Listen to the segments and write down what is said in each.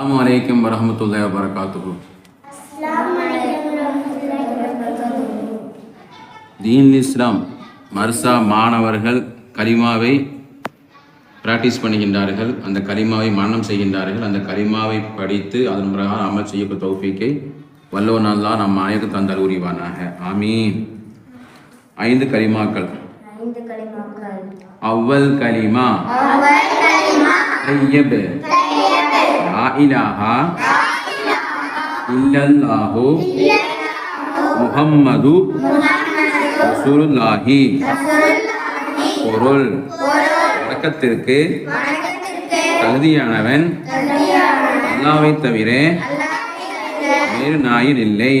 அலாம் வலைக்கம் வரமத்துல்லா வரகாத்து தீன் இஸ்லாம் மர்சா மாணவர்கள் கரிமாவை ப்ராக்டிஸ் பண்ணுகின்றார்கள். அந்த கரிமாவை மரணம் செய்கின்றார்கள். அந்த கரிமாவை படித்து அதன் பிரகாரம் அமல் செய்யப்பட்ட தௌஃபிக்கை வல்லோ நல்லா நம் நாயக்கு தந்த உரிவானாக ஆமீன். ஐந்து கரிமாக்கள் அவ்வல் கலிமா. ஐயப் லா இலாஹா இல்லல்லாஹு முஹம்மது ரசூலுல்லாஹி. பொருள். வணக்கத்திற்கு தகுதியானவன். அல்லாவை தவிர வேறு நாயின் இல்லை.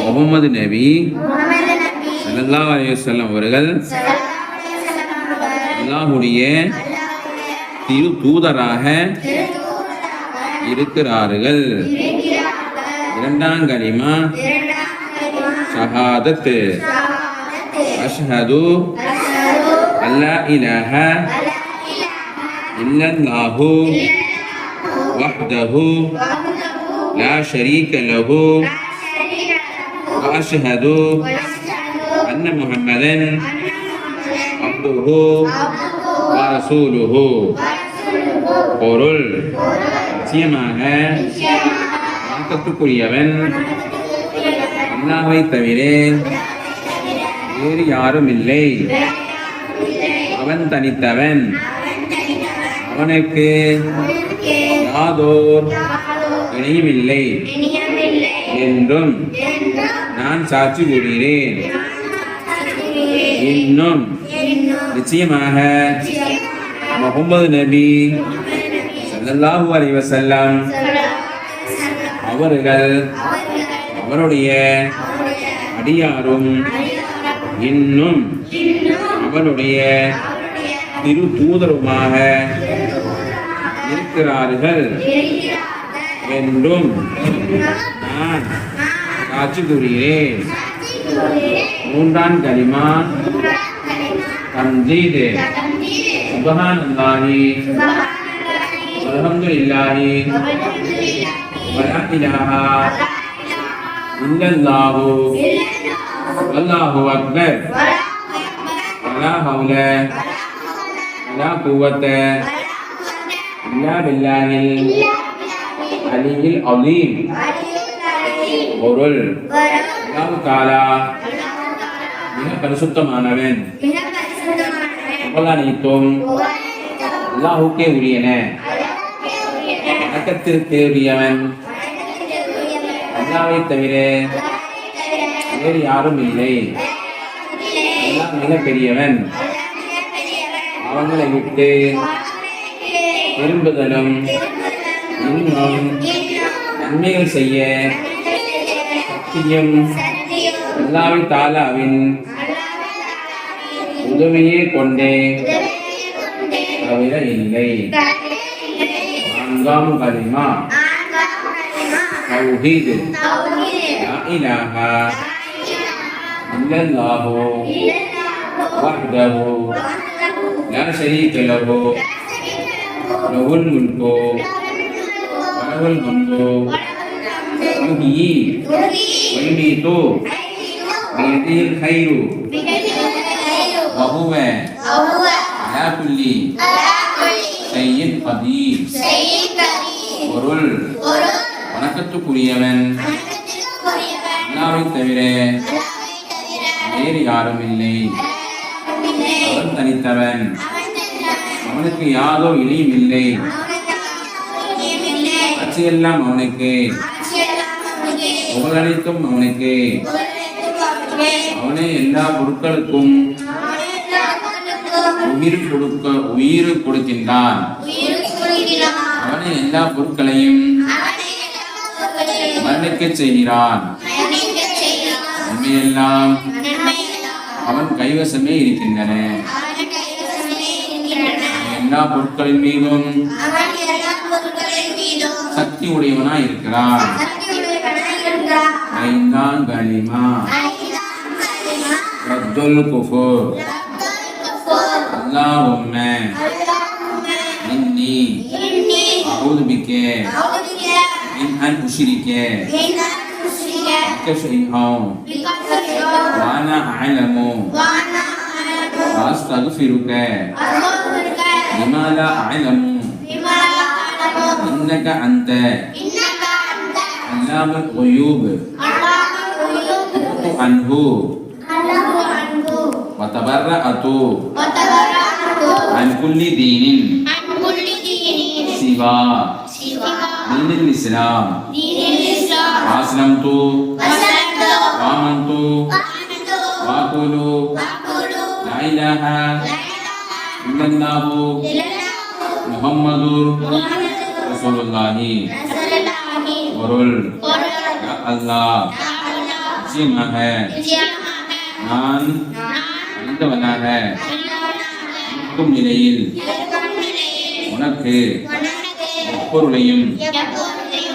முகமது நபி சல்லா அலையம் அவர்கள் அல்லாஹுடைய திரு தூதராக இருக்கிறார்கள் இரண்டாம் கலிமா ஷஹாதத் அஷ்ஹது அல்லா இலாஹ இல்லல்லாஹு வஹ்தஹு லா ஷரீக லஹு وأشهد أن محمدا عبده ورسوله பொருள் நிச்சயமாக வணக்கத்துக்குரியவன் அல்லாவை தவிர வேறு யாரும் இல்லை. அவன் தனித்தவன். அவனுக்கு யாதோர் இணையும் என்றும் நான் சாட்சி கூறுகிறேன். இன்னும் நிச்சயமாக முகமது நபி ஸல்லல்லாஹு அலைஹி வஸல்லம். அவர்கள் அவருடைய அடியாரும் இன்னும் அவருடைய திரு தூதருமாக இருக்கிறார்கள் என்றும் நான் சாட்சி கூறுகிறேன் மூன்றாம் கலிமா தம்ஜீது சுபஹானல்லாஹி அல்ஹம்துலில்லாஹி வலா இலாஹா இல்லல்லாஹு வல்லாஹு அக்பர் வலா ஹவுல வலா குவத்த இல்லா பில்லாஹில் அலியில் அலீம் பொருள் தாலா மிக பரிசுத்தமானவன் அல்லாஹுக்கே உரியன வணக்கத்திற்கு உரியவன் அல்லாவை தவிர வேறு யாரும் இல்லை. எல்லாம் மிக பெரியவன் அவங்களை விட்டு விரும்புதலும் இன்னும் நன்மைகள் செய்ய சக்தியும் அல்லாவை தாலாவின் உதவியே கொண்டே தவிர இல்லை. Anggam kalimah. Anggam kalimah. Tauhid. Tauhid. La ilaha. illallah. Illallah. Wahdahu. La syarika lahu. Lahul mulku. Lahul hamdu. Yuhyi. Yuhyi tu. Biyadil செய்யின் கதீர் பொருள். வணக்கத்துக்குரியவன். அல்லாவை தவிர வேறு யாரும் இல்லை அவன் தனித்தவன். அவனுக்கு யாதோ இணையும் இல்லை அச்சையெல்லாம் அவனுக்கு. புகழளிக்கும் அவனுக்கு. அவனே எல்லா பொருட்களுக்கும் உயிர் கொடுக்க உயிர் கொடுக்கின்றான். அவனே எல்லா பொருட்களையும் மரணிக்க செய்கிறான். உண்மையெல்லாம் அவன் கைவசமே இருக்கின்றன. எல்லா பொருட்களின் மீதும் சக்தி உடையவனாய் இருக்கிறான். ஐந்தாம் கலிமா ரத்துல் குஃபூர். اللهم إني أعوذ أعوذ بك أعوذ بك من أن أشرك من أن أشرك بك شيئا بك شيئا وأنا أعلم وأنا أعلم وأستغفرك أستغفرك لما لا أعلم بما لا أعلم إنك أنت إنك أنت علام الغيوب علام الغيوب قلت عنه أعلم عنه وتبرأت وتبرأت عن كل دين عن كل دين سوى سوى دين الإسلام دين الإسلام أسلمت أسلمت وآمنت وآمنت وأقول وأقول لا إله إلا الله محمد رسول الله ورل الله जिम है नान आनंद बना है நிச்சயமாக இருக்கும் நிலையில் உனக்கு எப்பொருளையும்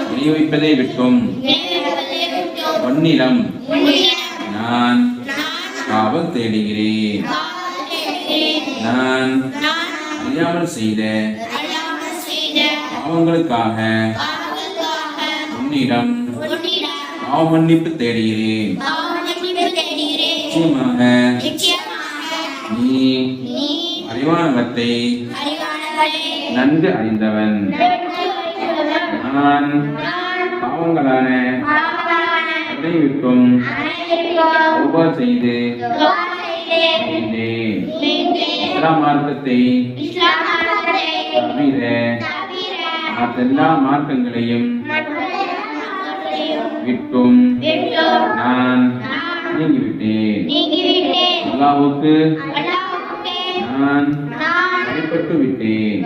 விநியோகிப்பதை விட்டும் உன்னிடம் நான் காவல் தேடுகிறேன். நான் அறியாமல் செய்த பாவங்களுக்காக உன்னிடம் பாவ மன்னிப்பு தேடுகிறேன். நிச்சயமாக நீ அறிவானவத்தை நன்கு அறிந்தவன். நான் பாவங்களான. அதை விட்டும் உபா செய்து. இஸ்லாம் மார்க்கத்தை தவிர மற்றெல்லா மார்க்கங்களையும் விட்டும். நான் நீங்கிவிட்டேன். அல்லாவுக்கு நான் வழிபட்டு விட்டேன்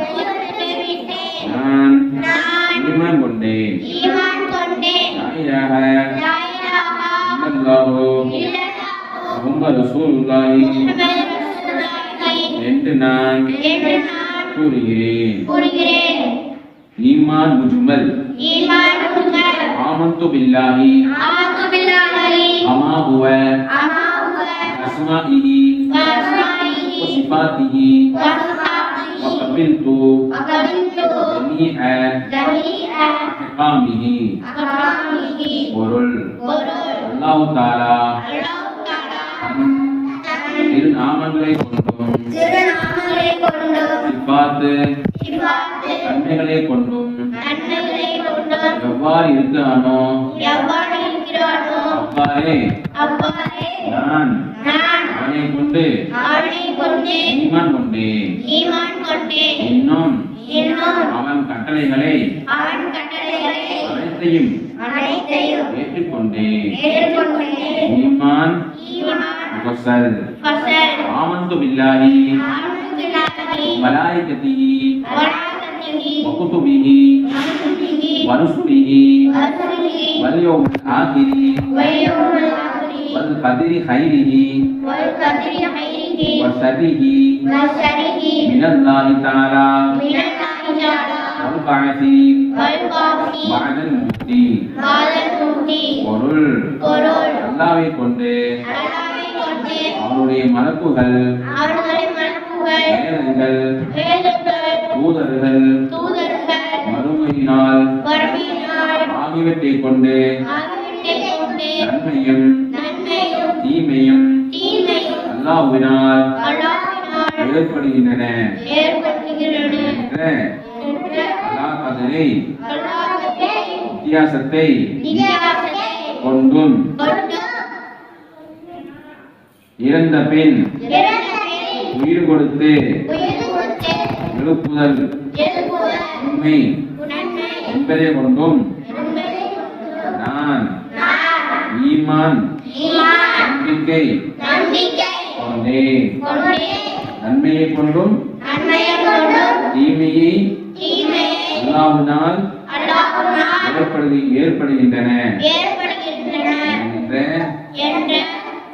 நான் ஈமான் கொண்டேன். என்று நான் கூறுகிறேன். ஈமான் முஜ்மல். ஆமந்து பில்லாஹி. அமா ஹுவ அஸ்மாஇஹி வ அஹ்காமிஹி பொருள். அல்லாஹ் தஆலா இரு நாமங்களை கொண்டும். சிவாத்து தன்மைகளை கொண்டும். எவ்வாறு இருக்கிறானோ. அவ்வாறே நான் அவனை கொண்டு ஈமான் கொண்டேன். இன்னும் இன்னும் அவன் கட்டளைகளை அவன் கட்டளைகளை அனைத்தையும் அனைத்தையும் ஏற்றுக்கொண்டேன் ஏற்றுக்கொண்டேன் ஈமான் ஈமான் முஃபஸ்ஸல் ஃபசல் ஆமந்து பில்லாஹி ஆமத்துல்லாஹி மலாயிகத்திஹி வராகத்திஹி வகுதுபிஹி வகுதிஹி வருசுலிஹி வசுலிஹி வல்யௌமில் ஆகிரி வயவுல் ஆகிரி வல் கதிரி ஹைரிஹி வல் காஃபி பஅதல் முக்தி பாதல் முக்தி பொருள். பொருள். அல்லாவை கொண்டு. அல்லாவை கொண்டு. அவனுடைய மலக்குகள் அவர்களை மனப்புகள். வேதங்கள் வேதங்கள் தூதர்கள். தூதர்கள். மறுமையினால் வறுமையினால். ஆகியவற்றை கொண்டு. ஆகியவற்றை கொண்டு. நன்மையும். நன்மையும். தீமையும். தீமையும். அல்லாஹ்வினால். அல்லாஹ்வினால். ஏற்படுகின்றன. அல்லாஹ்வை வித்தியாசத்தை கொண்டும் கொண்டு இறந்த பின் உயிர் கொடுத்து எழுப்புதல் உண்மை என்பதை கொண்டும் நான் ஈமான் நம்பிக்கை கொண்டேன் கொண்டே. நன்மையை கொண்டும் தீமையை அல்லாஹ்வினால் ஏற்படுதி ஏற்படுகின்றன. என்ற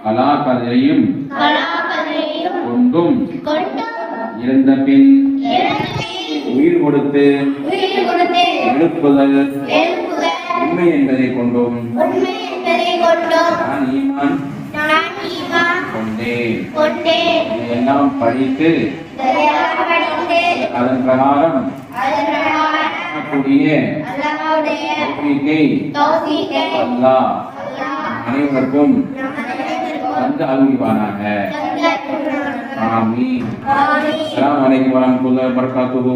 கலாக்கதையும் கொண்டும் கொண்டு இறந்த பின் உயிர் கொடுத்து எழுப்புதல் உண்மை என்பதை கொண்டும் நான் ஈமான் கொண்டேன். கொண்டே இதையெல்லாம் படித்து அதன் பிரகாரம் அல்லாஹ்வுடைய அல்லாஹ்வுடைய அல்லாஹ் அல்லாஹ் அனைவருக்கும் தந்து அருள்வானாக. ஆமீன். ஆமீன். அஸ்ஸலாமு அலைக்கும் வரஹ்மத்துல்லாஹி வபரகாத்துஹு.